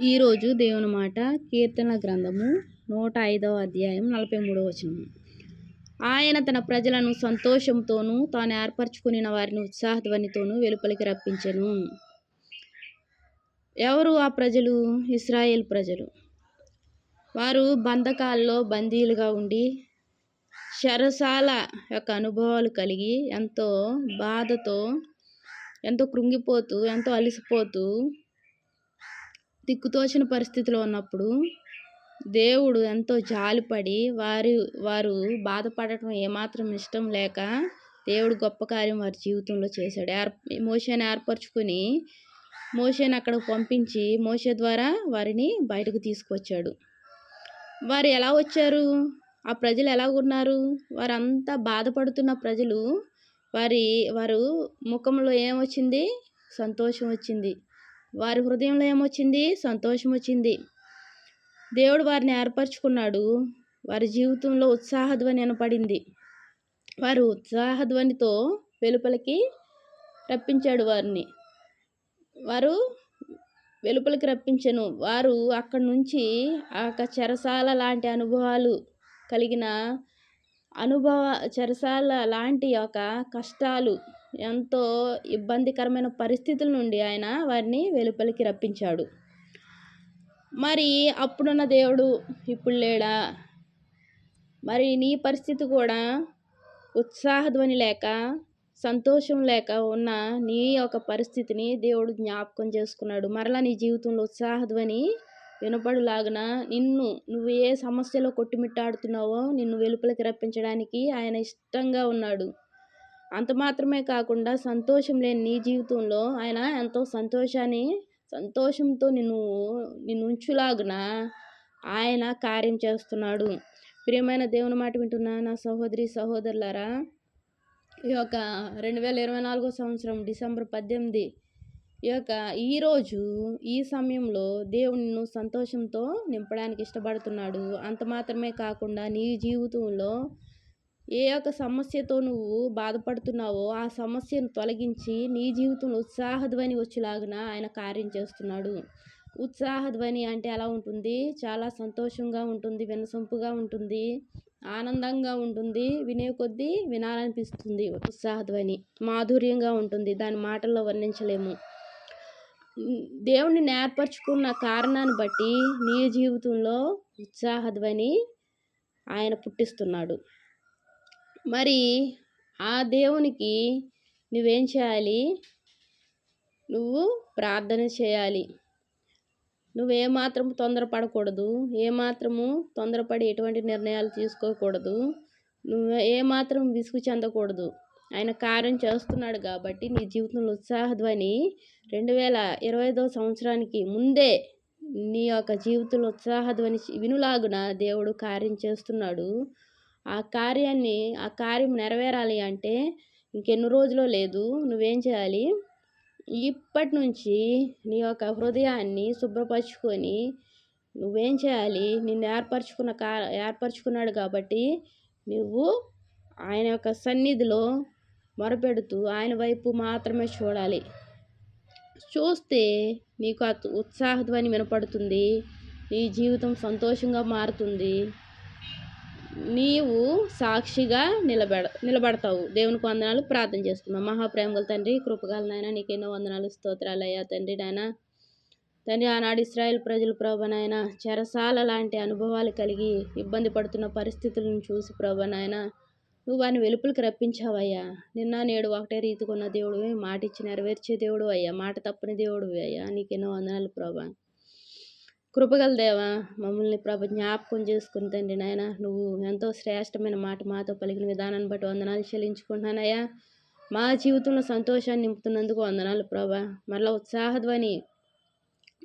ఈరోజు దేవుని మాట కీర్తన గ్రంథము నూట ఐదవ అధ్యాయం నలభై మూడవ వచనం ఆయన తన ప్రజలను సంతోషంతోనూ తాను ఏర్పరచుకుని వారిని ఉత్సాహధ్వనితోనూ వెలుపలికి రప్పించెను. ఎవరు ఆ ప్రజలు? ఇస్రాయేల్ ప్రజలు. వారు బంధకాల్లో బందీలుగా ఉండి శరసాల యొక్క అనుభవాలు కలిగి ఎంతో బాధతో ఎంతో కృంగిపోతూ ఎంతో అలసిపోతూ దిక్కుతోచిన పరిస్థితిలో ఉన్నప్పుడు దేవుడు ఎంతో జాలిపడి వారి వారు బాధపడటం ఏమాత్రం ఇష్టం లేక దేవుడు గొప్ప కార్యం వారి జీవితంలో చేశాడు. ఏర్ మోషని ఏర్పరచుకొని మోషని అక్కడికి పంపించి మోషే ద్వారా వారిని బయటకు తీసుకొచ్చాడు. వారు ఎలా వచ్చారు? ఆ ప్రజలు ఎలా ఉన్నారు? వారంతా బాధపడుతున్న ప్రజలు వారి వారు ముఖంలో ఏమొచ్చింది? సంతోషం వచ్చింది. వారి హృదయంలో ఏమొచ్చింది? సంతోషం వచ్చింది దేవుడు వారిని ఏర్పరచుకున్నాడు. వారి జీవితంలో ఉత్సాహధ్వని అనపడింది. వారు ఉత్సాహధ్వనితో వెలుపలికి రప్పించాడు వారిని. వారు వెలుపలికి రప్పించను. వారు అక్కడి నుంచి ఆ చెరసాల లాంటి అనుభవాలు కలిగిన అనుభవ చెరసాల లాంటి ఒక కష్టాలు ఎంతో ఇబ్బందికరమైన పరిస్థితుల నుండి ఆయన వారిని వెలుపలికి రప్పించాడు. మరి అప్పుడున్న దేవుడు ఇప్పుడు లేడా? మరి నీ పరిస్థితి కూడా ఉత్సాహధ్వని లేక సంతోషం లేక ఉన్న నీ యొక్క పరిస్థితిని దేవుడు జ్ఞాపకం చేసుకున్నాడు. మరలా నీ జీవితంలో ఉత్సాహధ్వని వినపడులాగున నిన్ను నువ్వు ఏ సమస్యలో కొట్టుమిట్టాడుతున్నావో నిన్ను వెలుపలికి రప్పించడానికి ఆయన ఇష్టంగా ఉన్నాడు. అంత మాత్రమే కాకుండా సంతోషం లేని నీ జీవితంలో ఆయన ఎంతో సంతోషాన్ని సంతోషంతో నిన్ను నిన్ను ఉంచులాగున ఆయన కార్యం చేస్తున్నాడు. ప్రియమైన దేవుని మాట వింటున్నా నా సహోదరి సహోదరులారా ఈ యొక్క రెండు వేల ఇరవై నాలుగో సంవత్సరం డిసెంబర్ పద్దెనిమిది ఈ యొక్క ఈరోజు ఈ సమయంలో దేవుని సంతోషంతో నింపడానికి ఇష్టపడుతున్నాడు. అంత మాత్రమే కాకుండా నీ జీవితంలో ఏ యొక్క సమస్యతో నువ్వు బాధపడుతున్నావో ఆ సమస్యను తొలగించి నీ జీవితంలో ఉత్సాహధ్వని వచ్చేలాగున ఆయన కార్యం చేస్తున్నాడు. ఉత్సాహధ్వని అంటే ఎలా ఉంటుంది? చాలా సంతోషంగా ఉంటుంది వినసొంపుగా ఉంటుంది ఆనందంగా ఉంటుంది వినే కొద్దీ వినాలనిపిస్తుంది ఉత్సాహధ్వని. మాధుర్యంగా ఉంటుంది దాని మాటల్లో వర్ణించలేము. దేవుణ్ణి నేర్పరచుకున్న కారణాన్ని బట్టి నీ జీవితంలో ఉత్సాహధ్వని ఆయన పుట్టిస్తున్నాడు. మరి ఆ దేవునికి నువ్వేం చేయాలి? నువ్వు ప్రార్థన చేయాలి. నువ్వేమాత్రము తొందరపడకూడదు. ఏమాత్రము తొందరపడి ఎటువంటి నిర్ణయాలు తీసుకోకూడదు. నువ్వు ఏమాత్రం విసుగు చెందకూడదు. ఆయన కార్యం చేస్తున్నాడు కాబట్టి నీ జీవితంలో ఉత్సాహధ్వని రెండు వేల ఇరవై ఐదో సంవత్సరానికి ముందే నీ యొక్క జీవితంలో ఉత్సాహధ్వని వినులాగున దేవుడు కార్యం చేస్తున్నాడు. ఆ కార్యాన్ని ఆ కార్యం నెరవేరాలి అంటే ఇంకెన్ని రోజులో లేదు. నువ్వేం చేయాలి? ఇప్పటి నుంచి నీ యొక్క హృదయాన్ని శుభ్రపరచుకొని నువ్వేం చేయాలి? నిన్ను ఏర్పరచుకున్న కా ఏర్పరచుకున్నాడు కాబట్టి నువ్వు ఆయన యొక్క సన్నిధిలో మొరపెడుతూ ఆయన వైపు మాత్రమే చూడాలి. చూస్తే నీకు ఉత్సాహధ్వని వినపడుతుంది. నీ జీవితం సంతోషంగా మారుతుంది. నీవు సాక్షిగా నిలబెడ నిలబడతావు. దేవునికి వందనాలు. ప్రార్థన చేసుకుందాం. మహాప్రేమగల తండ్రి కృపగల నాయన నీకెన్నో వందనాలు. స్తోత్రాలయ్యా తండ్రి నాయన. తండ్రి ఆనాడు ఇస్రాయల్ ప్రజలు ప్రభనాయన చెరసాల లాంటి అనుభవాలు కలిగి ఇబ్బంది పడుతున్న పరిస్థితులను చూసి ప్రభ నాయన నువ్వు వాని వెలుపులకు రప్పించావయ్యా. నిన్న నేడు ఒకటే రీతికున్న దేవుడు మాట ఇచ్చి నెరవేర్చే దేవుడు అయ్యా. మాట తప్పని దేవుడు అయ్యా. నీకెన్నో వందనాలు ప్రభా. కృపగల దేవా మమ్మల్ని ప్రభ జ్ఞాపకం చేసుకుని తండ్రి నాయన నువ్వు ఎంతో శ్రేష్టమైన మాట మాతో పలికిన విధానాన్ని బట్టి వందనాలు చెల్లించుకుంటున్నానయ్యా. మా జీవితంలో సంతోషాన్ని నింపుతున్నందుకు వందనాలు ప్రభా. మరలా ఉత్సాహధ్వని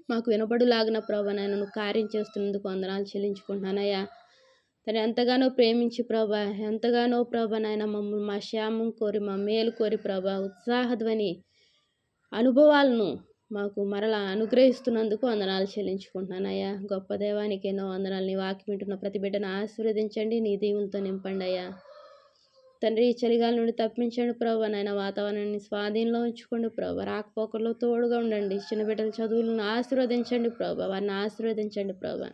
మాకు వినపడులాగిన ప్రభా నాయన నువ్వు కార్యం చేస్తున్నందుకు వందనాలు చెల్లించుకుంటున్నానయ్యా. తను ఎంతగానో ప్రేమించి ప్రభా ఎంతగానో ప్రభా నాయన మమ్మల్ని మా శ్యామం కోరి మా మేలు కోరి ప్రభా ఉత్సాహధ్వని అనుభవాలను మాకు మరలా అనుగ్రహిస్తున్నందుకు వందనాలు చెల్లించుకుంటున్నాను. అయ్యా గొప్ప దేవానికి ఎన్నో వందనాలు. నీ వాకి వింటున్న ప్రతి బిడ్డను ఆశీర్వదించండి నీ దీవులతో నింపండి అయ్యా. తండ్రి చలిగాల నుండి తప్పించండి ప్రభా నాయన. వాతావరణాన్ని స్వాధీనంలో ఉంచుకోండి ప్రభా. రాకపోకల్లో తోడుగా ఉండండి. చిన్న బిడ్డల చదువులను ఆశీర్వదించండి ప్రభా. వారిని ఆశీర్వదించండి ప్రభా.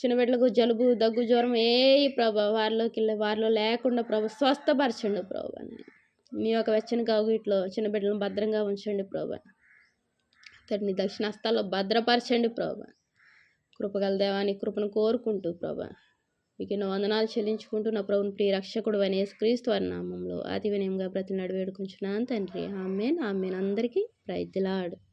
చిన్న బిడ్డలకు జలుబు దగ్గు జ్వరం ఏ ప్రభు. వారిలోకి వారిలో లేకుండా ప్రభు స్వస్థపరచండి ప్రభా మీ యొక్క వెచ్చని కావుగిట్లో చిన్న బిడ్డలను భద్రంగా ఉంచండి ప్రభా. తండ్రి దక్షిణాస్తాల్లో భద్రపరచండి ప్రభా. కృపగల దేవాని కృపను కోరుకుంటూ ప్రభా. మీకు ఎన్నో వందనాలు చెల్లించుకుంటూ నా ప్రభుని ప్రియ రక్షకుడు అనే క్రీస్తు వారి నామంలో అతి వినయంగా ప్రతి నడివేడుకుంటున్నాను తండ్రి. Amen amen. అందరికీ ప్రైజ్లాడు